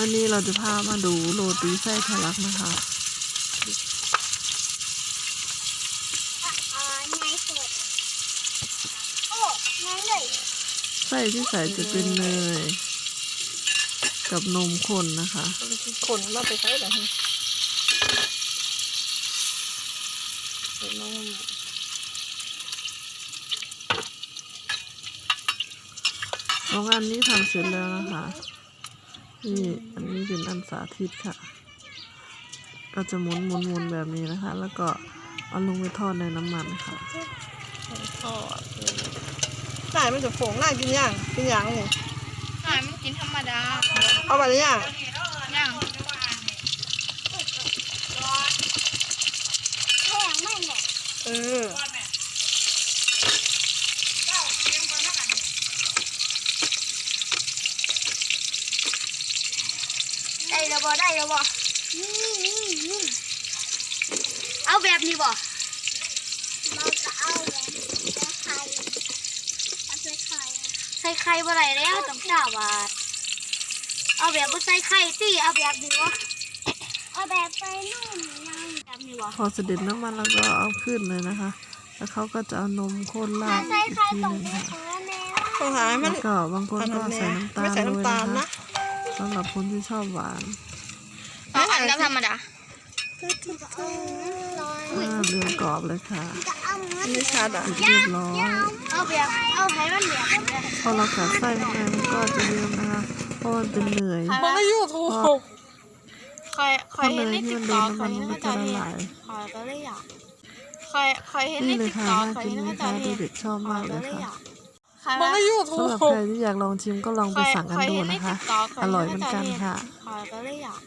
วันนี้เราจะพามาดูโรตีไส้ทะลักนะคะอ๋อไงสดโอ้ไงเลยไส้ที่ใส่จะเป็นเนยกับนมข้นนะคะขนมาไปใช้เหรอฮะเห็นไหมสองอันนี้ทำเสร็จแล้วนะคะ นี่อันนี้เป็นอันสาธิตค่ะ ก็จะหมุนหมุนหมุนแบบนี้นะคะ แล้วก็เอาลงไปทอดในน้ำมันค่ะทอดได้มันจะโผงได้กินย่างกินย่างนี่หายมันกินธรรมดา เอาไปเลยย่างย่างแพงมากเลยเออ ได้แล้วบ่ได้แล้วบ่นี่นี่นี่เอาแบบนี้บ่เราจะเอาแบบใส่ไข่เอาใส่ไข่ใส่ไข่บ่ได้แล้วต้องเก้าบาทเอาแบบบ่ใส่ไข่ติเอาแบบนี้บ่เอาแบบใส่นุ่มยังแบบนี้บ่พอเสด็จน้ำมันแล้วก็เอาขึ้นเลยนะคะ แล้วเขาก็จะเอานมข้นราดใส่อีกไข่ทีตหรงนึงนี้ค่ะเออแม่ต้องหาให้มันแล้วก็บางคนอันก็นั้นใส่แน่น้ำตาไม่ลใส่ด้วยน้ำตาลนะนะคะ สำหรับคนที่ชอบหวานเอาอันกับธรรมดาอ่าเรืองกรอบเลยค่ะจะเอามันไม่ชัดอะเสร็จเรียบร้อยเอาแบบเอาให้มันแบบนี้พอเรากัดไส้ข้างในมันก็จะเยิ้มนะคะเพราะมันเป็นเนยมันก็ยูทูบคอยคพออยเนเห็นยในที่ติ๊มักนโดต็อนกคน้ำอมัยนเห็นมันเขาก็เจะละเห็นลายคอยคอยเห็นในนี่เลยติ๊กค่ะต็อกน่าคอยกินเห็นไหมเขาคะเจะเห็นเด็กๆชอบมากเลยค่ะ มันก็ยูทูสำหรับบใครที่อยากลองชิมก็ลองไปสั่งกันดูนะคะ อร่อยเหมือนกันค่ะ คอยก็เลยอยาก